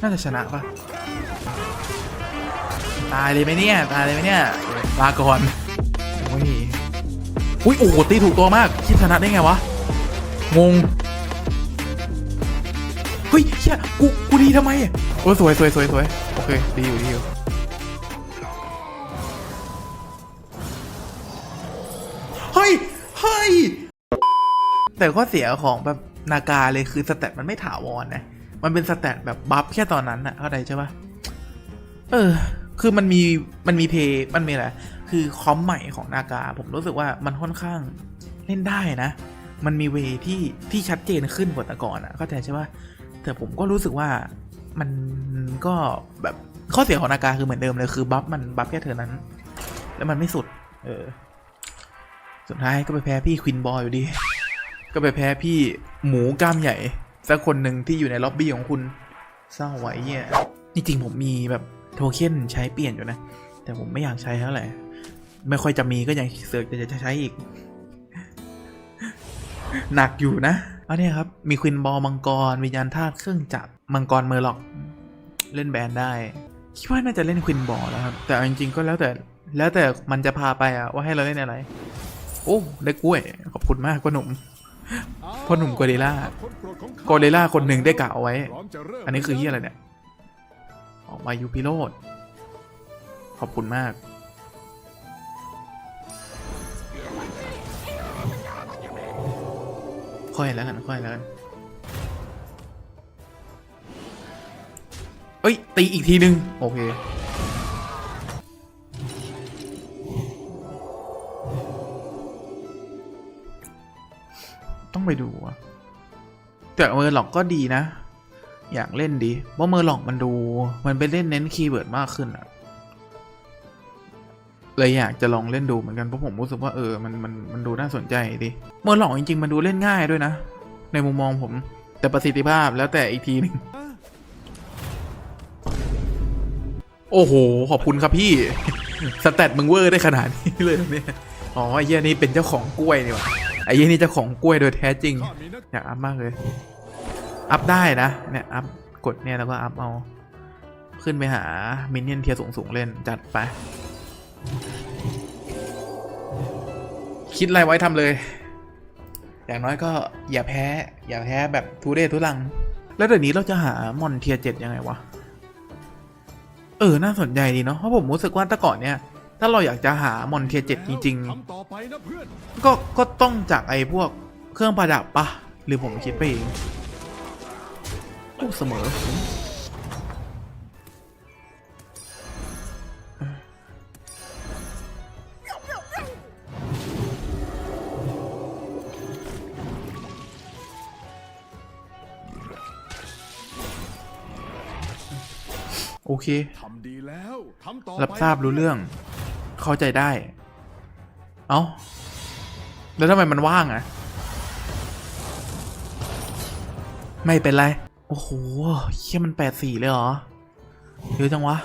น่าจะชนะปะตายเลยไหมเนี่ย ตายเลยไหมเนี่ยลาก่อนโอ้ยอุ้ยโอ้โหตีถูกตัวมาก คิดชนะได้ไงวะ งง เฮ้ยเชี่ยกู กูดีทำไม โอ้สวยสวยสวยสวยโอเค ดีอยู่ดีอยู่เฮ้ย เฮ้ย แต่ข้อเสียของแบบนากาเลยคือสแตทมันไม่ถาวรนะ มันเป็นสแตทแบบบัฟแค่ตอนนั้นอะเข้าใจใช่ปะเออ คือมันมีมันมีเพย์มันมีอะไรคือคอมใหม่ของนากา ผมรู้สึกว่ามันค่อนข้างเล่นได้นะ มันมีเวที่ที่ชัดเจนขึ้นกว่าแต่ก่อนอะเข้าใจใช่ปะแต่ผมก็รู้สึกว่ามันก็แบบข้อเสียของนากาคือเหมือนเดิมเลยคือบัฟมันบัฟแค่เธอนั้น แล้วมันไม่สุด เออ สุดท้ายก็ไปแพ้พี่ควินบอยอยู่ดี ก็ไปแพ้พี่หมูกล้ามใหญ่ สักคนหนึ่งที่อยู่ในล็อบบี้ของคุณเศร้าไว้เนี่ยจริงผมมีแบบโทเค็นใช้เปลี่ยนอยู่นะ แต่ผมไม่อยากใช้เท่าไหร่ไม่ค่อยจะมีก็ยังเสือกจะจะใช้อีก หนักอยู่นะอันนี้ครับ มีควินบอลมังกร วิญญาณธาตุเครื่องจักรมังกรเมอร์ล็อก เล่นแบนได้ คิดว่าน่าจะเล่นควินบอลแล้วครับ แต่จริงๆก็แล้วแต่แล้วแต่มันจะพาไปอะว่าให้เราเล่นอะไร โอ้ได้กล้วย ขอบคุณมากพ่อหนุ่ม พ่อหนุ่มโกเดล่าโกเดล่าคนหนึ่งได้กล่าวเอาไว้ อันนี้คือเฮียอะไรเนี่ย ออกมายูพิโรดขอบคุณมาก ค่อยแล้วกัน ค่อยแล้วกัน เอ้ย ตีอีกทีนึง โอเค ไปดูอะแต่เมอร์หลอกก็ดีนะ อยากเล่นดีเพราะเมอร์หลอกมันดู มันไปเล่นเน้นคีย์เวิร์ดมากขึ้นอะเลยอยากจะลองเล่นดูเหมือนกันเพราะผมรู้สึกว่าเออมันมันมันดูน่าสนใจดีเมอร์หลอกจริงๆ มันดูเล่นง่ายด้วยนะ ในมุมมองผมแต่ประสิทธิภาพแล้วแต่อีกทีหนึงโอ้โห ขอบคุณครับพี่ สแตทมึงเวอร์ได้ขนาดนี้เลยเหรอเนี่ย อ๋อไอ้เหี้ยนี่เป็นเจ้าของกล้วยนี่หว่า ไอ้เหี้ยนี่จ้าของกล้วยโดยแท้จริง อยากอัพมากเลย อัพได้นะ เนี่ยอัพกดเนี่ยแล้วก็อัพเอา ขึ้นไปหามินเนี่ยนเทียร์สูงๆเล่นจัดไป คิดอะไรไว้ทำเลย อย่างน้อยก็อย่าแพ้ อย่าแพ้แบบทุเรศทุลัง แล้วเดี๋ยวนี้เราจะหามอนเทียเจ็ดยังไงวะ เออ น่าสนใจดีเนาะ เพราะผมรู้สึกว่าแต่ก่อนเนี่ย ถ้าเราอยากจะหามอนเทียร์เจ็ดจริงๆทำต่อไปนะเพื่อนก็ก็ต้องจากไอ้พวกเครื่องประดับปะหรือผมคิดไปเองโอ้เสมอโอเคทำดีแล้วทำต่อไปรับทราบรู้เรื่อง เข้าใจได้ เอ้า แล้วทำไมมันว่างอะไม่เป็นไร โอ้โหเชี่ยมันแปดสี่เลยเหรอ เยอะจังวะ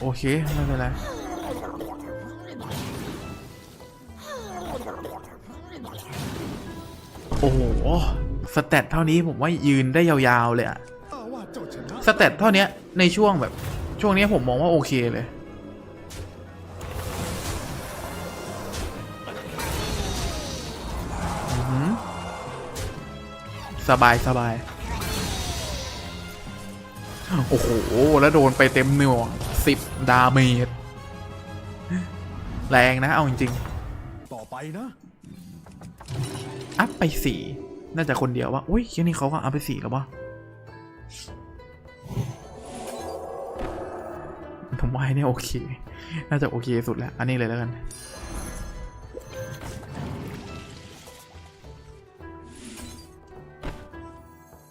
โอเค ไม่เป็นไรโอ้โห สเตตเท่านี้ผมว่ายืนได้ยาวๆเลยอะว่าเจ้าชนะสเตตเท่าเนี้ยในช่วงแบบ ช่วงเนี้ยผมมองว่าโอเคเลยอื้อหือสบายสบาย โอ้โห แล้วโดนไปเต็มหน่วงสิบดาเมจแรงนะ เอาจริงต่อไปนะๆอัพไปสี่ น่าจะคนเดียวว่าอุ้ยแค่นี้เขาก็เอัพไปสี่แล้ววะผมว่าไอ้เนี่ยโอเค น่าจะโอเคสุดแล้ว อันนี้เลยแล้วกัน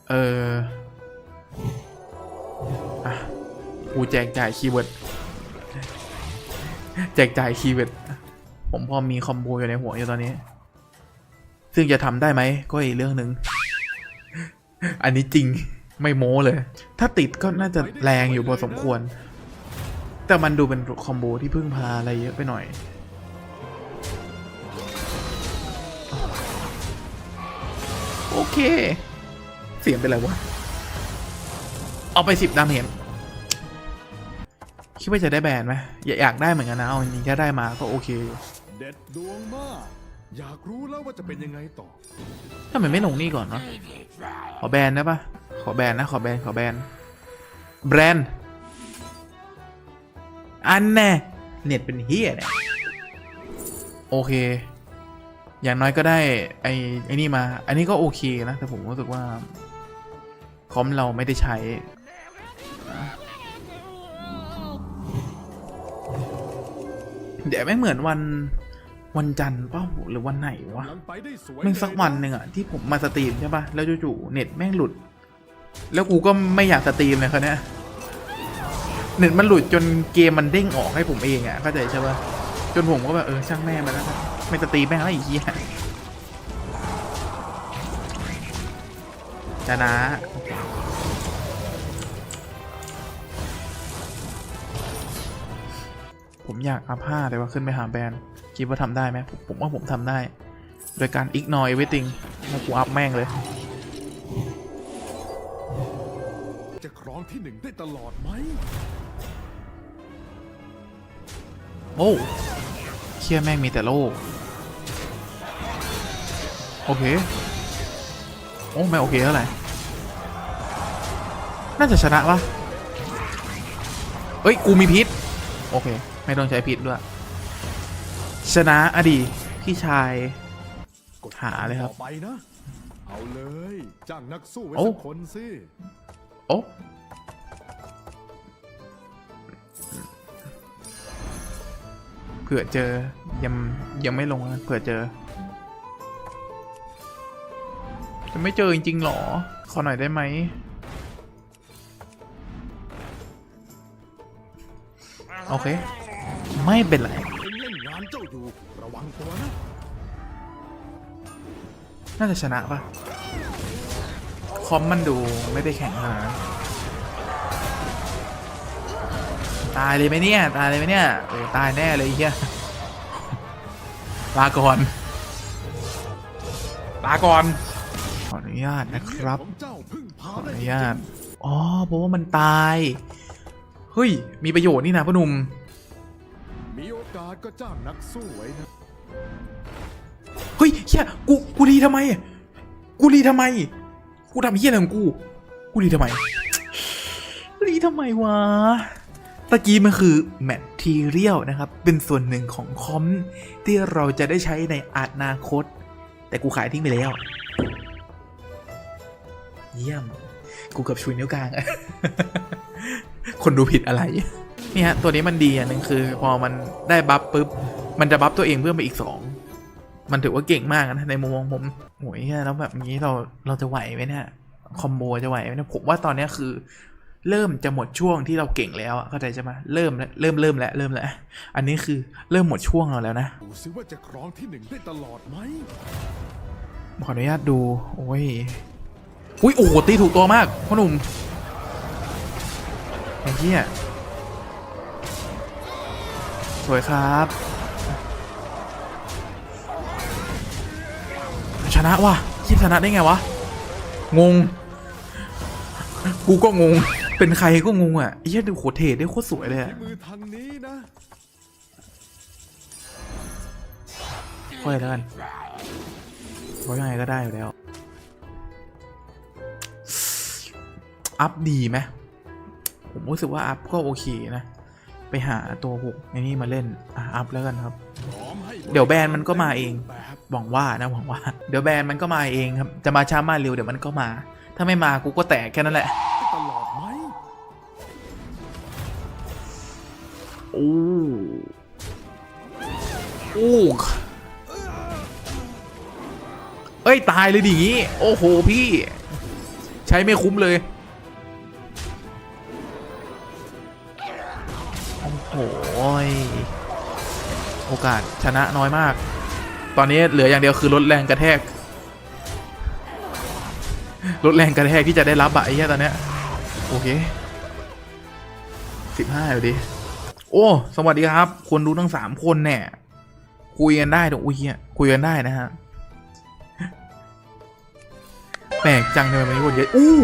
เอออะกูแจกจ่ายคีย์เวิร์ด แจกจ่ายคีย์เวิร์ด ผมพอมีคอมโบอยู่ในหัวอยู่ตอนนี้ึ่งจะทำได้ไหมก็อีกเรื่องหนึ่งอันนี้จริงไม่โม้เลย ถ้าติดก็น่าจะแรงอยู่พอสมควร แต่มันดูเป็นคอมโบที่พึ่งพาอะไรเยอะไปหน่อย โอเค เสียงเป็นไรวะ เอาไปสิบดาเมจคิดว่าจะได้แบนไหมอยากได้เหมือนกันนะ เอาจริงๆถ้าได้มาก็โอเคอยู่ อยากรู้แล้วว่าจะเป็นยังไงต่อทำไมไม่ลงนี่ก่อนเนาะขอแบนได้ปะขอแบนนะ ขอแบนขอแบนแบรนด์อันแน่เน็ตเป็นเฮียเนี่ยโอเค อย่างน้อยก็ได้ไอ้ไอ้นี่มา อันนี้ก็โอเคนะ แต่ผมรู้สึกว่า คอมเราไม่ได้ใช้ เดี๋ยวไม่เหมือนวัน วันจันทร์เปล่าหรือวันไหนวะกำลังไปได้สวยแม่งสักวันหนึ่งอะที่ผมมาสตรีมใช่ปะแล้วจู่ๆเน็ตแม่งหลุด แล้วกูก็ไม่อยากสตรีมเลยเขาวเนี้ยเน็ตมันหลุดจนเกมมันเด้งออกให้ผมเองอะเข้าใจใช่ปะจนผมก็แบบเออช่างแม่มันแล้วกันไม่สตรีมแม่งแล้วไอ้เหี้ยจะนะผมอยากอัพห้าแต่ว่าขึ้นไปหาแบรนด์ คิดว่าทำได้ไหมผมผมว่าผมทำได้ โดยการ ignore everything แล้วกูอัพแม่งเลย จะครองที่หนึ่งได้ตลอดไหมโอ้เชี่ยแม่งมีแต่โล่โอเค โอ้ไม่โอเคเท่าไหร่น่าจะชนะปะเอ้ย กูมีพิษ โอเค ไม่ต้องใช้พิษด้วย ชนะอดีพี่ชาย กดหาเลยครับต่อไปนะ เอาเลยจ้างนักสู้ไว้โอ้ สักคนสิโอ้เผื่อเจอยังยังไม่ลงนะเผื่อเจอ จะไม่เจอจริงๆหรอ ขอหน่อยได้ไหม โอเค ไม่เป็นไร อยู่ระวังตัวนะน่าจะชนะปะคอมมันดูไม่ได้แข่งขนาดนั้นตายเลยไหมเนี่ย ตายเลยไหมเนี่ยเออตายแน่เลยเฮียลาก่อนลาก่อนขออนุญาตนะครับขออนุญาตอ๋อเพราะว่ามันตาย เฮ้ย มีประโยชน์นี่นะพ่อหนุ่ม กาสก็จ้างนักสู้ไว้นะเฮ้ยเฮียกูกูรีทำไม กูรีทำไม กูทำเฮียอะไรของกู กูรีทำไมรีทำไมวะตะกี้มันคือแมททีเรียลนะครับ เป็นส่วนหนึ่งของคอมที่เราจะได้ใช้ในอนาคต แต่กูขายทิ้งไปแล้ว เยี่ยม กูเกับชุยนิ้วกลาง คนดูผิดอะไร นี่ฮะ ตัวนี้มันดีอย่างหนึ่งคือ พอมันได้บัฟปุ๊บ มันจะบัฟตัวเองเพิ่มไปอีกสอง มันถือว่าเก่งมากนะในมุมมองผมโหยเหี้ยแล้วแบบนี้เราเราจะไหวไหมเนี่ยคอมโบจะไหวไหมเนี่ยผมว่าตอนเนี้ยคือ เริ่มจะหมดช่วงที่เราเก่งแล้วอะเข้าใจใช่ไหมเริ่มแล้วเริ่มเริ่มแล้วเริ่มแล้วอันนี้คือเริ่มหมดช่วงเราแล้วนะดูซิว่าจะครองที่หนึ่งได้ตลอดไหมขออนุญาตดู โอ้ยอุ้ยโอ้โหตีถูกตัวมากพ่อหนุ่มไอ้เหี้ย สวยครับ ชนะว่ะคิดชนะได้ไงวะ งง กูก็งง เป็นใครก็งงอะไอ้เหี้ยดูโคตรเทได้โคตรสวยเลยอะที่มือทางนี้นะค่อยแล้วกันเพราะยังไงก็ได้อยู่แล้ว อัพดีไหมผมรู้สึกว่าอัพก็โอเคนะ ไปหาตัวหกในนี่มาเล่นอะอัพแล้วกันครับพร้อมให้บริการเดี๋ยวแบรนด์มันก็มาเองแบบหวังว่านะหวังว่า เดี๋ยวแบรนด์มันก็มาเองครับ จะมาช้ามาเร็วเดี๋ยวมันก็มา ถ้าไม่มากูก็แตกแค่นั้นแหละได้ตลอดไหมโอ้โอ้เอ้ย ตายเลยดิงี้ โอ้โหพี่ ใช้ไม่คุ้มเลย ยโอกาสชนะน้อยมาก ตอนนี้เหลืออย่างเดียวคือลดแรงกระแทกลดแรงกระแทกที่จะได้รับอะไอ้เหี้ยตอนเนี้ยโอเคสิบห้าอยู่ดิ โอ้ สวัสดีครับ คนดูทั้งสามคนเนี่ย คุยกันได้ตรงอุ้ยเหี้ยคุยกันได้นะฮะ แปลกจังทำไมวันนี้คนเยอะอู้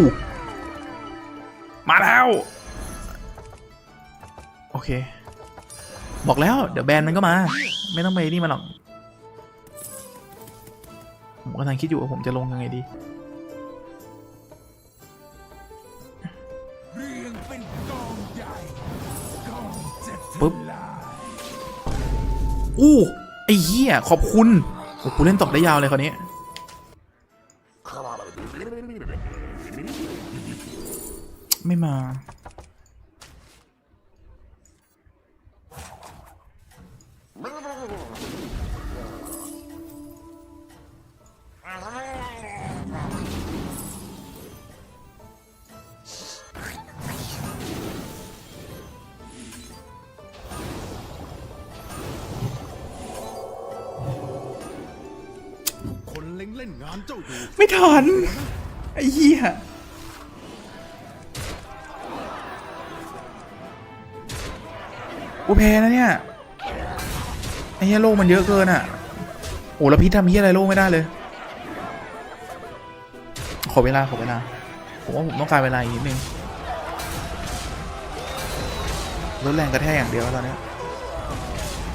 มาแล้ว โอเค บอกแล้ว เดี๋ยวแบนมันก็มา ไม่ต้องไปนี่มาหรอก ผมกำลังคิดอยู่ว่าผมจะลงยังไงดีปึ๊บอู้ไอ้เหี้ยขอบคุณโอ้กูเล่นตบได้ยาวเลยคราวนี้ไม่มา ไม่ทันไอ้เหี้ยกูแพ้นะเนี่ยไอ้เหี้ยโลกมันเยอะเกินอะโอ้แล้วพี่ทำเหี้ยอะไรโลกไม่ได้เลย ขอเวลาขอเวลาผมว่าผมต้องการเวลาอีกนิดนึงลดแรงกระแทกอย่างเดียวตอนนี้ย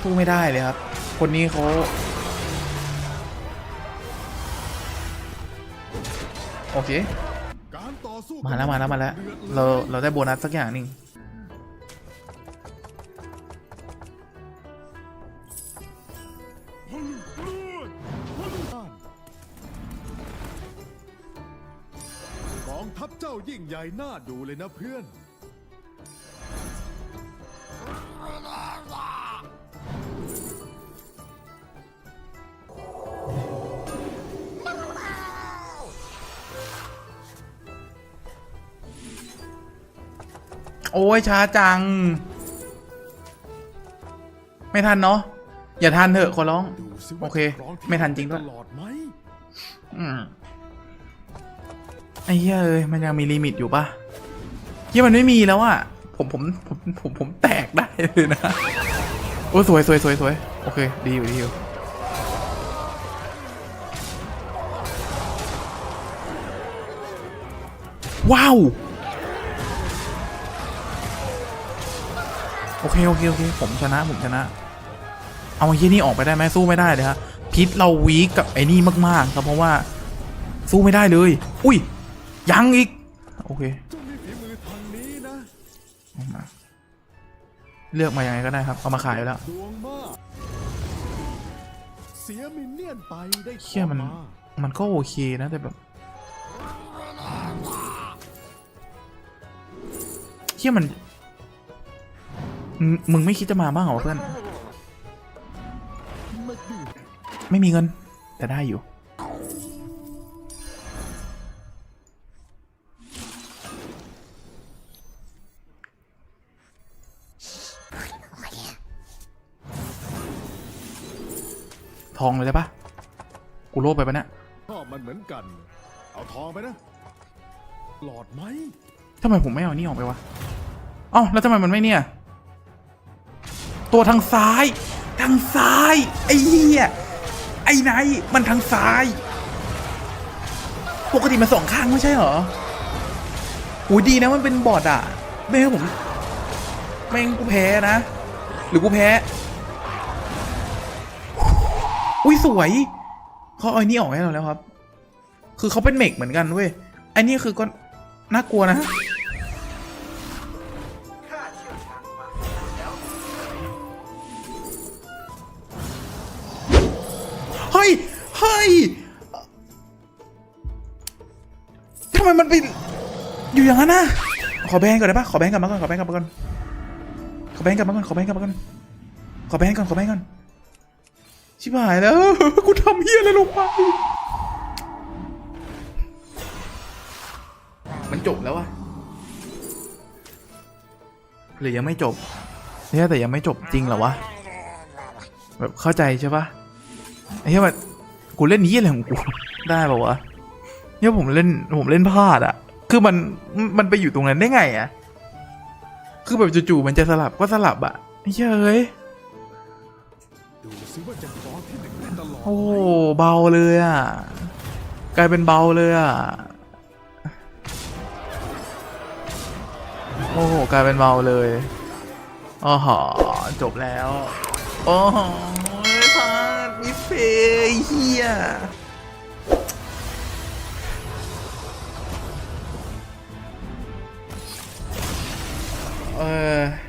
สู้ไม่ได้เลยครับ คนนี้เขา โอเคการต่อสู้มาแล้วมาแล้วมาแล้ว เราเราได้โบนัสสักอย่างหนึ่งกองทัพเจ้ายิ่งใหญ่น่าดูเลยนะเพื่อน โอ้ยช้าจัง ไม่ทันเนาะอย่าทันเถอะขอร้อง โอเค ไม่ทันจริงด้วยตลอดไหมอืมไอ้เหี้ยเอ้ยมันยังมีลิมิตอยู่ปะเหี้ยมันไม่มีแล้วอะผมผมผมผมผมแตกได้เลยนะโอ้สวยสวยสวยสวยโอเค ดีอยู่ดีอยู่ว้าว โอเคโอเคโอเคผมชนะผมชนะ เอาไอ้เหี้ยนี่ออกไปได้ไหมสู้ไม่ได้เลยฮะพิษเราวีกกับไอ้นี่มากๆครับเพราะว่าสู้ไม่ได้เลย อุ้ยยังอีก โอเคเจ้ามีฝีมือทางนี้นะเอามาอกมางไงก็ได้ครับ เอามาขายแล้วเสียมินเนี่ยนไปได้เชี่ยมันมามันก็โอเคนะแต่แบบเชี่ยมัน มึงมึงไม่คิดจะมาบ้างเหรอเพื่อนไม่ดื้อไม่มีเงิน แต่ได้อยู่ ทองเลยได้ปะกูโลภไปปะเนี่ยชอบมันเหมือนกัน เอาทองไปนะ หลอดไหมทำไมผมไม่เอานี่ออกไปวะเอ้าแล้วทำไมมันไม่เนี่ย ตัวทางซ้าย ทางซ้าย ไอ้เหี้ย ไอ้ไนมันทางซ้าย ปกติมันสองข้างไม่ใช่เหรออูดีนะมันเป็นบอดอะไม่ให้ผมแม่งกูแพ้นะ หรือกูแพ้ อุ้ยสวยเขาเอาไอ้นี่ออกให้เราแล้วครับ คือเขาเป็นเมกเหมือนกันเว้ยไอ้นี่คือก็น่ากลัวนะ มมันไปอยู่อย่างนั้นนะขอแบนก่อนได้ปะขอแบนกลับมาก่อนขอแบนกลับมาก่อนขอแบนกลับมาก่อนขอแบนกลับมาก่อนขอแบนก่อนขอแบนก่อนชิบหายแล้วกูทำเฮียอะไรลงไปมันจบแล้วอะหรือยังไม่จบเนี่ยแต่ยังไม่จบจริงเหรอวะแบบเข้าใจใช่ปะไอ้เหี้ยแบบกูเล่นนี้ยอะไรของกูได้ป่าวะ เนี่ยผมเล่นผมเล่นพลาดอะคือมันมันไปอยู่ตรงนั้นได้ไงอะคือแบบจู่ๆมันจะสลับก็สลับอะเฮ้ยเอ้ยโอ้เบาเลยอะกลายเป็นเบาเลยอะโอ้กลายเป็นเบาเลยอ๋อจบแล้ว โอ้โหพลาดมิเฟเฮีย เออ